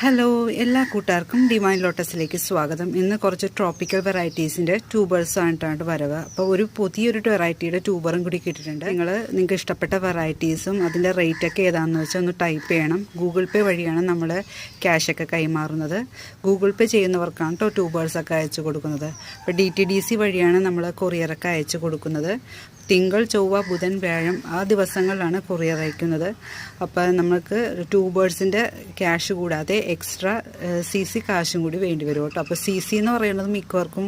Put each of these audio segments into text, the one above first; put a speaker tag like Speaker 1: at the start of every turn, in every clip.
Speaker 1: Hello എല്ലാ കൂട്ടുകാർക്കും divine ലോട്ടസിലേക്ക് സ്വാഗതം. ഇന്ന് കുറച്ച് ട്രോപ്പിക്കൽ വെറൈറ്റീസിന്റെ ട്യൂബേഴ്സ് ആയിട്ടാണ് വരവ്. അപ്പോൾ ഒരു പുതിയൊരു വെറൈറ്റിയുടെ ട്യൂബറും കൂടി കിട്ടിയിട്ടുണ്ട്. നിങ്ങൾ നിങ്ങൾക്ക് ഇഷ്ടപ്പെട്ട വെറൈറ്റീസും അതിന്റെ റേറ്റൊക്കെ ഏതാണെന്ന് വെച്ചാൽ ഒന്ന് ടൈപ്പ് ചെയ്യണം. ഗൂഗിൾ പേ വഴിയാണ് നമ്മൾ ക്യാഷൊക്കെ കൈമാറുന്നത്. ഗൂഗിൾ പേ ചെയ്യുന്നവർക്കാണ് കേട്ടോ ട്യൂബേഴ്സൊക്കെ അയച്ചു കൊടുക്കുന്നത്. അപ്പോൾ ഡി ടി ഡി സി വഴിയാണ് നമ്മൾ കൊറിയറൊക്കെ അയച്ചു കൊടുക്കുന്നത്. തിങ്കൾ ചൊവ്വ ബുധൻ വ്യാഴം ആ ദിവസങ്ങളിലാണ് കൊറിയർ അയക്കുന്നത്. അപ്പോൾ നമുക്ക് ട്യൂബേഴ്സിന്റെ ക്യാഷ് കൂടാതെ എക്സ്ട്രാ സി സി കാശും കൂടി വേണ്ടി വരും കേട്ടോ. അപ്പോൾ സി സി എന്ന് പറയുന്നത് മിക്കവർക്കും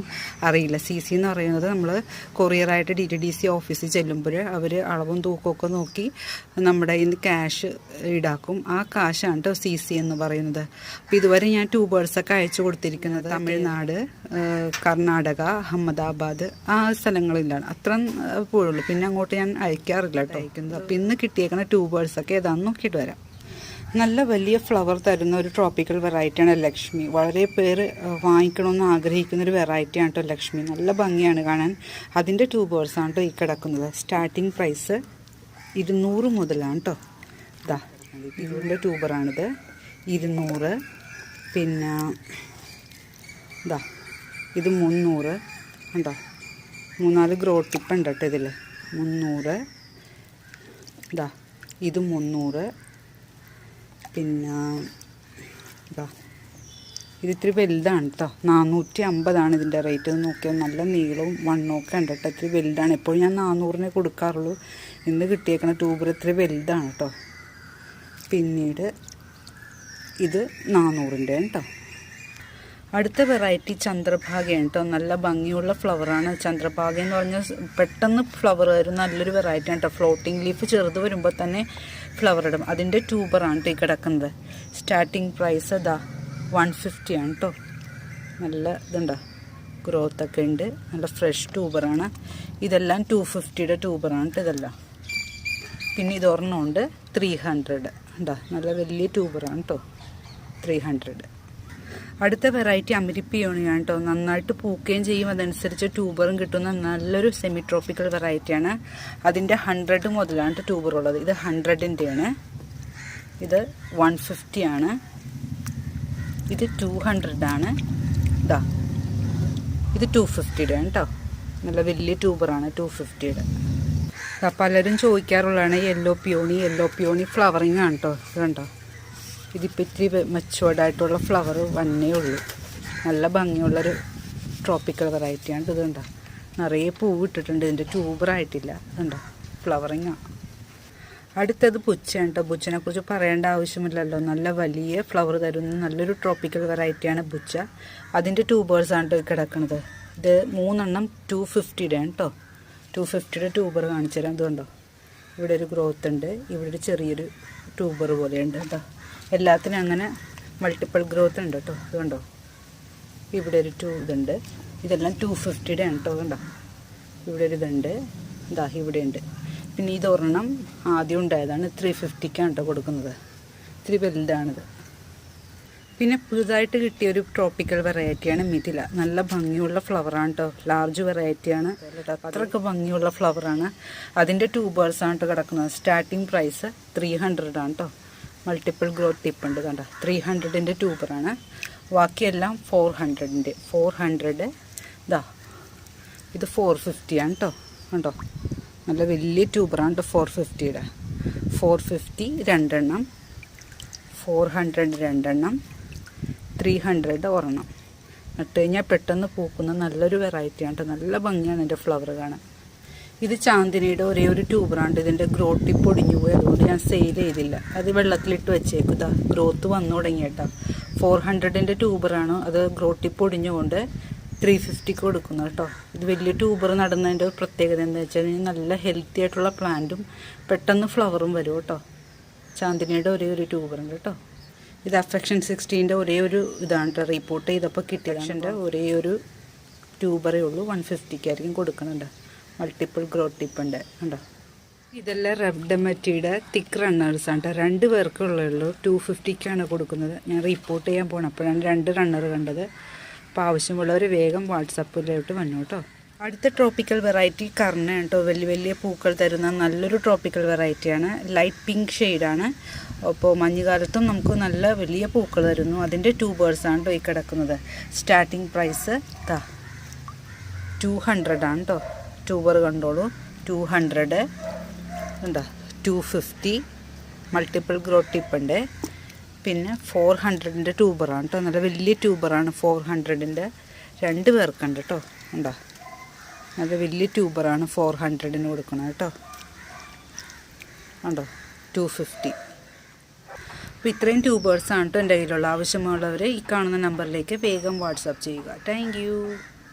Speaker 1: അറിയില്ല. സി സി എന്ന് പറയുന്നത് നമ്മൾ കൊറിയറായിട്ട് ഡി ടി ഡി സി ഓഫീസിൽ ചെല്ലുമ്പോൾ അവർ അളവും തൂക്കമൊക്കെ നോക്കി നമ്മുടെ ഇന്ന് ക്യാഷ് ഈടാക്കും. ആ കാശാണ് കേട്ടോ സി സി എന്ന് പറയുന്നത്. അപ്പോൾ ഇതുവരെ ഞാൻ ട്യൂബേഴ്സൊക്കെ അയച്ചു കൊടുത്തിരിക്കുന്നത്. തമിഴ്നാട് കർണാടക അഹമ്മദാബാദ് ആ സ്ഥലങ്ങളിലാണ്. അത്ര പോയുള്ളൂ പിന്നെ അങ്ങോട്ട് ഞാൻ അയക്കാറില്ല കേട്ടോ. അയക്കുന്നത്. അപ്പോൾ ഇന്ന് കിട്ടിയേക്കുന്ന ട്യൂബേഴ്സൊക്കെ ഏതാണെന്ന് നോക്കിയിട്ട് വരാം. നല്ല വലിയ ഫ്ലവർ തരുന്ന ഒരു ട്രോപ്പിക്കൽ വെറൈറ്റിയാണ് ലക്ഷ്മി. വളരെ പേര് വാങ്ങിക്കണമെന്ന് ആഗ്രഹിക്കുന്ന ഒരു വെറൈറ്റിയാണ് കേട്ടോ ലക്ഷ്മി. നല്ല ഭംഗിയാണ് കാണാൻ. അതിന്റെ ട്യൂബേഴ്സാണ് കേട്ടോ ഈ കിടക്കുന്നത്. സ്റ്റാർട്ടിങ് പ്രൈസ് ഇരുന്നൂറ് മുതലാണ് കേട്ടോ. ഇതാ ഇതിന്റെ ട്യൂബറാണിത് ഇരുന്നൂറ്. പിന്നെ ഇതാ ഇത് മുന്നൂറ്. ഉണ്ടോ മൂന്നാൽ ഗ്രോ ടിപ്പ് ഉണ്ട് കേട്ടോ ഇതിൽ മുന്നൂറ്. ഇതാ ഇത് മുന്നൂറ്. പിന്നെ ഇതാ ഇത് ഇത്തിരി വലുതാണ് കേട്ടോ. നാനൂറ്റി അമ്പതാണ് ഇതിന്റെ റേറ്റ്. നോക്കിയാൽ നല്ല നീളവും വണ്ണമൊക്കെ ഉണ്ട് കേട്ടോ. ഇത്തിരി വലുതാണ്. എപ്പോഴും ഞാൻ നാനൂറിനെ കൊടുക്കാറുള്ളൂ. ഇന്ന് കിട്ടിയേക്കണ ട്യൂബർ ഇത്തിരി വലുതാണ് കേട്ടോ. പിന്നീട് ഇത് നാനൂറിന്റെ കേട്ടോ. അടുത്ത വെറൈറ്റി ചന്ദ്രഭാഗയാണ് കേട്ടോ നല്ല ഭംഗിയുള്ള ഫ്ലവറാണ് ചന്ദ്രഭാഗ എന്ന് പറഞ്ഞാൽ പെട്ടെന്ന് ഫ്ലവർ വരും. നല്ലൊരു വെറൈറ്റി ആണ് കേട്ടോ ഫ്ലോട്ടിംഗ് ലീഫ് ചെറുത് വരുമ്പോൾ തന്നെ ഫ്ലവർ ഇടും. അതിന്റെ ട്യൂബറാണ് കേട്ടോ ഈ കിടക്കുന്നത്. സ്റ്റാർട്ടിങ് പ്രൈസ് അതാ വൺ ഫിഫ്റ്റി ആണ് കേട്ടോ നല്ല ഇതുണ്ടോ. ഗ്രോത്ത് ഒക്കെ ഉണ്ട്. നല്ല ഫ്രഷ് ട്യൂബറാണ് ഇതെല്ലാം ടു ഫിഫ്റ്റിയുടെ ട്യൂബറാണ് കേട്ടോ ഇതെല്ലാം. പിന്നെ ഇതൊരെണ്ണമുണ്ട് ത്രീ ഹൺഡ്രഡ് ഉണ്ടോ നല്ല വലിയ ട്യൂബറാണ് കേട്ടോ ത്രീ ഹൺഡ്രഡ് അടുത്ത വെറൈറ്റി അമരിപ്പിയോണിയാണ് കേട്ടോ. നന്നായിട്ട് പൂക്കുകയും ചെയ്യും. അതനുസരിച്ച് ട്യൂബറും കിട്ടുന്ന നല്ലൊരു സെമി ട്രോപ്പിക്കൽ വെറൈറ്റിയാണ് അതിന്റെ ഹൺഡ്രഡ് മുതലാണ് ട്യൂബർ ഉള്ളത്. ഇത് ഹൺഡ്രഡിന്റെയാണ് ഇത് വൺ ഫിഫ്റ്റി ആണ്. ഇത് ടു ഹൺഡ്രഡ് ആണ്. ഇതാ ഇത് ടു ഫിഫ്റ്റിയുടെ കേട്ടോ നല്ല വലിയ ട്യൂബറാണ് ടു ഫിഫ്റ്റിയുടെ പലരും ചോദിക്കാറുള്ളതാണ് yellow peony yellow peony flowering ആണ് കേട്ടോ ഇത് കണ്ടോ? ഇതിപ്പോൾ ഇത്തിരി മെച്ചുവേർഡായിട്ടുള്ള ഫ്ലവർ വന്നേ ഉള്ളൂ നല്ല ഭംഗിയുള്ളൊരു ട്രോപ്പിക്കൽ വെറൈറ്റിയാണ് ഇത് കണ്ടോ? നിറയെ പൂവ് ഇട്ടിട്ടുണ്ട്. ഇതിന്റെ ട്യൂബറായിട്ടില്ല ഇതുണ്ടോ ഫ്ലവറിങ് ആണ് അടുത്തത് പുച്ചയാണ് ബുച്ചനെ കുറിച്ച് പറയേണ്ട ആവശ്യമില്ലല്ലോ. നല്ല വലിയ ഫ്ലവർ തരുന്ന നല്ലൊരു ട്രോപ്പിക്കൽ വെറൈറ്റിയാണ് ബുച്ച അതിന്റെ ട്യൂബേഴ്സാണ് കിടക്കുന്നത് ഇത് മൂന്നെണ്ണം ടു ഫിഫ്റ്റിയുടെ ആണ് കേട്ടോ ടു ഫിഫ്റ്റിയുടെ ട്യൂബർ കാണിച്ചു തരാം ഇതുണ്ടോ ഇവിടെ ഒരു ഗ്രോത്ത് ഉണ്ട്. ഇവിടെ ഒരു ചെറിയൊരു ട്യൂബർ പോലെയുണ്ട് കേട്ടോ എല്ലാത്തിനും അങ്ങനെ മൾട്ടിപ്പിൾ ഗ്രോത്ത് ഉണ്ട് കേട്ടോ. അതുകൊണ്ടോ ഇവിടെ ഒരു ടൂ ഇതുണ്ട്. ഇതെല്ലാം ടു ഫിഫ്റ്റിയുടെ ആണ് കേട്ടോ കണ്ടോ? ഇവിടെ ഒരു ഇതുണ്ട്. ഇതാ ഇവിടെ ഉണ്ട്. പിന്നെ ഇതൊരെണ്ണം ആദ്യം ഉണ്ടായതാണ് ത്രീ ഫിഫ്റ്റിക്കാണ് കേട്ടോ കൊടുക്കുന്നത്. ഇത്തിരി വലുതാണിത്. പിന്നെ പുതുതായിട്ട് കിട്ടിയ ഒരു ട്രോപ്പിക്കൽ വെറൈറ്റിയാണ് മിഥില. നല്ല ഭംഗിയുള്ള ഫ്ലവറാണ് കേട്ടോ. ലാർജ് വെറൈറ്റിയാണ് അത്രയ്ക്ക് ഭംഗിയുള്ള ഫ്ലവറാണ് അതിന്റെ ട്യൂബേഴ്സാണ് കേട്ടോ കിടക്കുന്നത്. സ്റ്റാർട്ടിങ് പ്രൈസ് ത്രീ ഹൺഡ്രഡാണ് കേട്ടോ. മൾട്ടിപ്പിൾ ഗ്രോത്ത് ടിപ്പ് ഉണ്ട് കണ്ടോ? ത്രീ ഹൺഡ്രഡിന്റെ ട്യൂബറാണ് ബാക്കിയെല്ലാം ഫോർ ഹൺഡ്രഡിന്റെ ഫോർ ഹൺഡ്രഡ് ഇതാ ഇത് ഫോർ ഫിഫ്റ്റിയാണ് കേട്ടോ കണ്ടോ? നല്ല വലിയ ട്യൂബറാണ് കേട്ടോ ഫോർ ഫിഫ്റ്റിയുടെ ഫോർ ഫിഫ്റ്റി രണ്ടെണ്ണം ഫോർ ഹൺഡ്രഡ് രണ്ടെണ്ണം ത്രീ ഹൺഡ്രഡ് ഒരെണ്ണം. നട്ട് കഴിഞ്ഞാൽ പെട്ടെന്ന് പൂക്കുന്ന നല്ലൊരു വെറൈറ്റിയാണ് കേട്ടോ നല്ല ഭംഗിയാണ് എന്റെ ഫ്ലവർ കാണാൻ. ഇത് ചാന്ദിനിയുടെ ഒരേ ഒരു ട്യൂബറാണ്. ഇതിന്റെ ടിപ്പ് പൊടിഞ്ഞു പോയി. അതുകൊണ്ട് ഞാൻ സെയിൽ ചെയ്തില്ല. അത് വെള്ളത്തിലിട്ട് വെച്ചേക്കും ഇതാ ഗ്രോത്ത് വന്നു തുടങ്ങിയേട്ടാ ഫോർ ഹൺഡ്രഡിന്റെ ട്യൂബറാണ്. അത് ഗ്രോട്ടി പൊടിഞ്ഞുകൊണ്ട് ത്രീ ഫിഫ്റ്റിക്ക് കൊടുക്കുന്നു കേട്ടോ ഇത് വലിയ ട്യൂബർ നടുന്നതിന്റെ ഒരു പ്രത്യേകത എന്താ വെച്ചാൽ നല്ല ഹെൽത്തി ആയിട്ടുള്ള പ്ലാന്റും പെട്ടെന്ന് ഫ്ലവറും വരും കേട്ടോ ചാന്ദിനിയുടെ ഒരേ ഒരു ട്യൂബറുണ്ട് കേട്ടോ ഇത് അഫെക്ഷൻ സിക്സ്റ്റീന്റെ ഒരേ ഒരു ഇതാണ് കേട്ടോ റിപ്പോർട്ട് ചെയ്തപ്പോൾ കിട്ടിയതാണ് ഒരേ ഒരു ട്യൂബറേ ഉള്ളൂ. വൺ ഫിഫ്റ്റിക്കായിരിക്കും കൊടുക്കുന്നുണ്ട് മൾട്ടിപ്പിൾ ഗ്രോത്ത് ടിപ്പ് കണ്ടോ? ഇതെല്ലാം റെബ്ഡമറ്റിയുടെ തിക്ക് റണ്ണേഴ്സ് ആണ് കേട്ടോ രണ്ട് പേർക്കുള്ളൂ ടു ഫിഫ്റ്റിക്കാണ് കൊടുക്കുന്നത്. ഞാൻ റിപ്പോർട്ട് ചെയ്യാൻ പോകണം അപ്പോഴാണ് രണ്ട് റണ്ണർ കണ്ടത്. അപ്പോൾ ആവശ്യമുള്ളവർ വേഗം വാട്സപ്പിലോട്ട് വന്നു കേട്ടോ. അടുത്ത ട്രോപ്പിക്കൽ വെറൈറ്റി കർണ കേട്ടോ വലിയ വലിയ പൂക്കൾ തരുന്ന നല്ലൊരു ട്രോപ്പിക്കൽ വെറൈറ്റിയാണ് ലൈറ്റ് പിങ്ക് ഷെയ്ഡാണ് അപ്പോൾ മഞ്ഞുകാലത്തും നമുക്ക് നല്ല വലിയ പൂക്കൾ തരുന്നു. അതിന്റെ ആണ് കേട്ടോ ഈ കിടക്കുന്നത്. സ്റ്റാർട്ടിങ് പ്രൈസ് താ ടു ഹൺഡ്രഡ് ആണ് കേട്ടോ ട്യൂബർ കണ്ടോളൂ. ടു ഹൺഡ്രഡ് എന്താ ടു ഫിഫ്റ്റി മൾട്ടിപ്പിൾ ഗ്രോ ടിപ്പുണ്ട് പിന്നെ ഫോർ ഹൺഡ്രഡിന്റെ ട്യൂബറാണ് കേട്ടോ. നല്ല വലിയ ട്യൂബറാണ് ഫോർ ഹൺഡ്രഡിന്റെ രണ്ട് പേർക്കുണ്ട് കേട്ടോ. ഉണ്ടോ നല്ല വലിയ ട്യൂബറാണ് ഫോർ ഹൺഡ്രഡിന് കൊടുക്കണം കേട്ടോ. ഉണ്ടോ ടു ഫിഫ്റ്റി അപ്പോൾ ഇത്രയും ട്യൂബേഴ്സാണ് കേട്ടോ എന്റെ കയ്യിലുള്ള. ആവശ്യമുള്ളവർ ഈ കാണുന്ന നമ്പറിലേക്ക് വേഗം വാട്സാപ്പ് ചെയ്യുക. താങ്ക്